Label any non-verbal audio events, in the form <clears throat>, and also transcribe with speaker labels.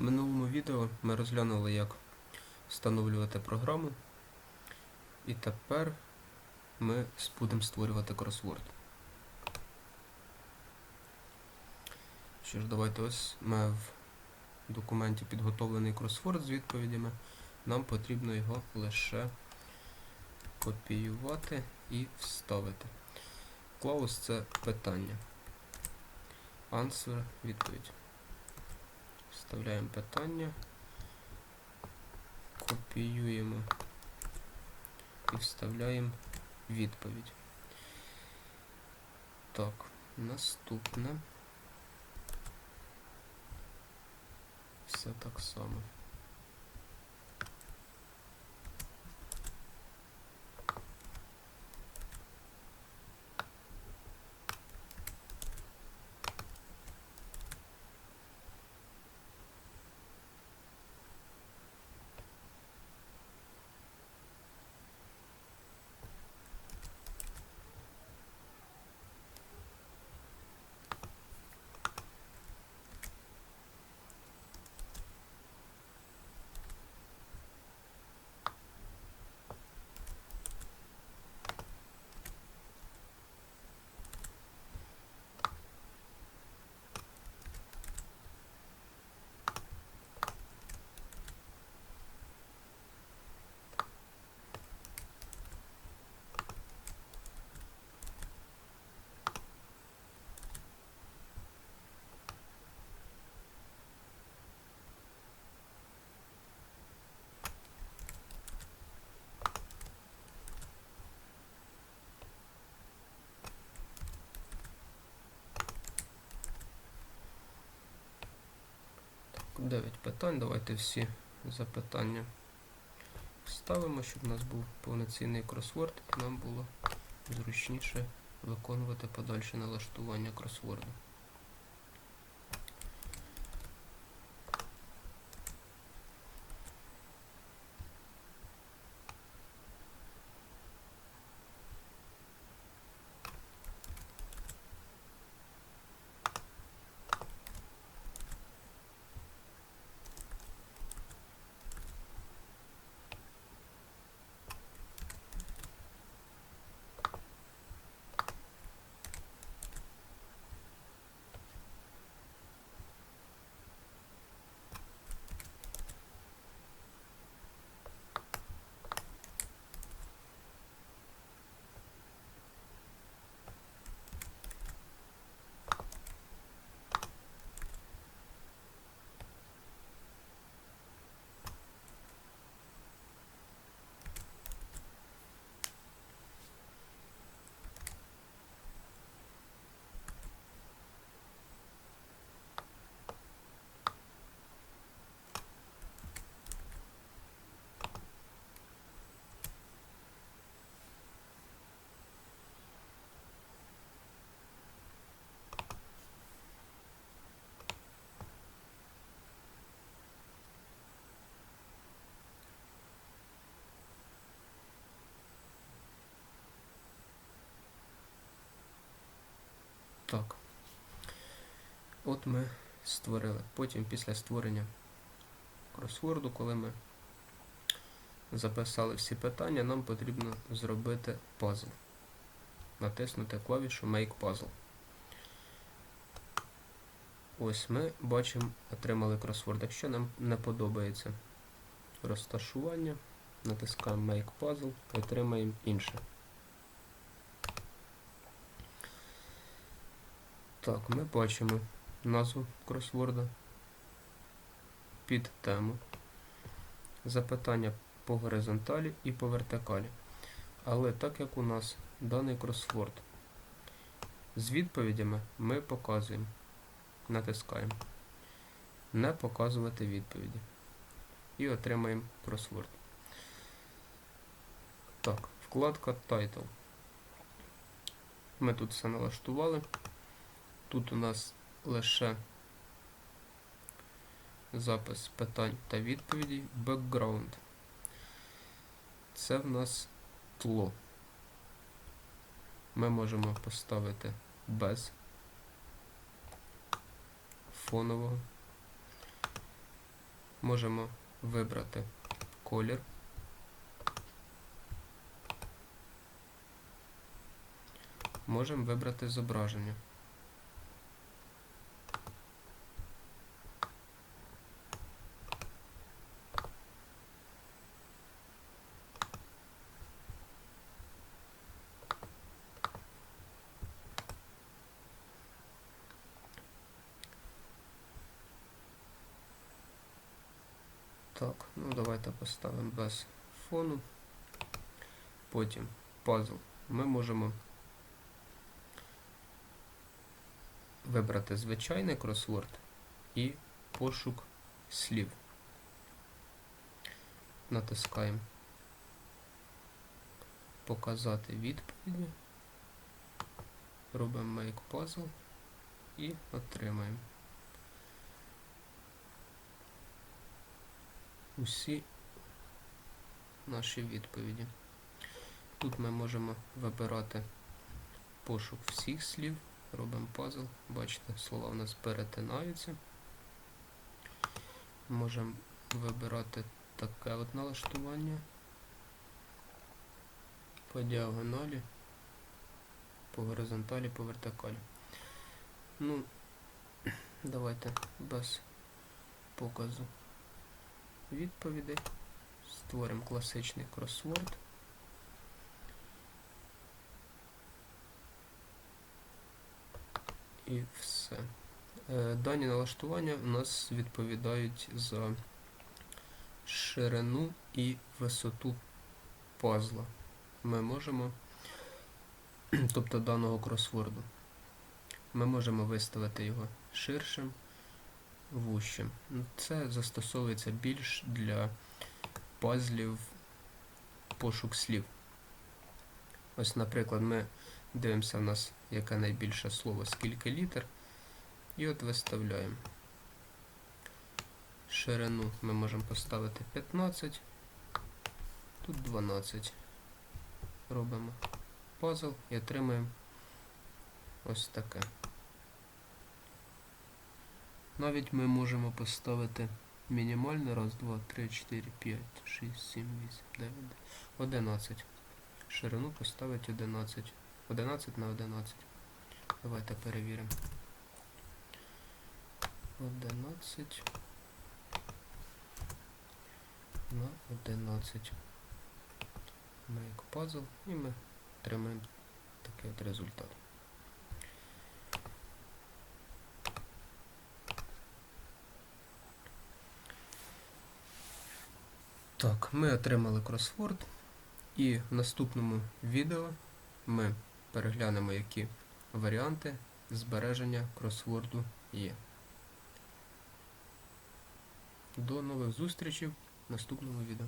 Speaker 1: В минулому відео ми розглянули, як встановлювати програму. І тепер ми будемо створювати кросворд. Що ж, давайте ось ми в документі підготовлений кросворд з відповідями. Нам потрібно його лише копіювати і вставити. Клаус це питання. Answer відповідь. Вставляємо питання, копіюємо і вставляємо відповідь. Так, наступне. Все так само. Дев'ять питань. Давайте всі запитання вставимо, щоб у нас був повноцінний кросворд і нам було зручніше виконувати подальше налаштування кросворду. Так. От ми створили. Потім після створення кросворду, коли ми записали всі питання, нам потрібно зробити пазл. Натиснути клавішу Make Puzzle. Ось ми бачимо, отримали кросворд. Якщо нам не подобається розташування, натискаємо Make Puzzle отримаємо інше. Так, ми бачимо назву кросворда під тему. Запитання по горизонталі і по вертикалі. Але так як у нас даний кросворд з відповідями ми показуємо, натискаємо не показувати відповіді. І отримаємо кросворд. Так, вкладка Title. Ми тут все налаштували. Тут у нас лише запис питань та відповідей. Background. Це в нас тло. Ми можемо поставити без фонового. можемо вибрати колір. Можемо вибрати зображення. Так, ну давайте поставимо без фону. Потім пазл. Ми можемо вибрати звичайний кросворд і пошук слів. Натискаємо Показати відповіді. Робимо Make Puzzle і отримаємо. Усі наші відповіді. Тут ми можемо вибирати пошук всіх слів, робимо пазл, бачите, слова у нас перетинаються. Можемо вибирати таке от налаштування по діагоналі, по горизонталі, по вертикалі. Ну, <clears throat> давайте без показу відповідей. Створимо класичний кросворд. І все. Е, Дані налаштування у нас відповідають за ширину і висоту пазла. Ми можемо, тобто даного кросворду, ми можемо виставити його ширшим вущим. Ну, Це застосовується більш для пазлів пошук слів. Ось, наприклад, ми дивимося в нас яке найбільше слово, скільки літер, і от виставляємо. Ширину ми можемо поставити 15, тут 12. Робимо пазл і отримаємо ось таке. Навіть ми можемо поставити мінімальне. Раз, два, три, чотири, п'ять, шість, сім, вісім, дев'ять, одинадцять. Ширину поставити 11. 11 на 11. Давайте перевіримо. 11 на 11. Make puzzle і ми отримаємо такий от результат. Так, ми отримали кросворд, і в наступному відео ми переглянемо, які варіанти збереження кросворду є. До нових зустрічей в наступному відео.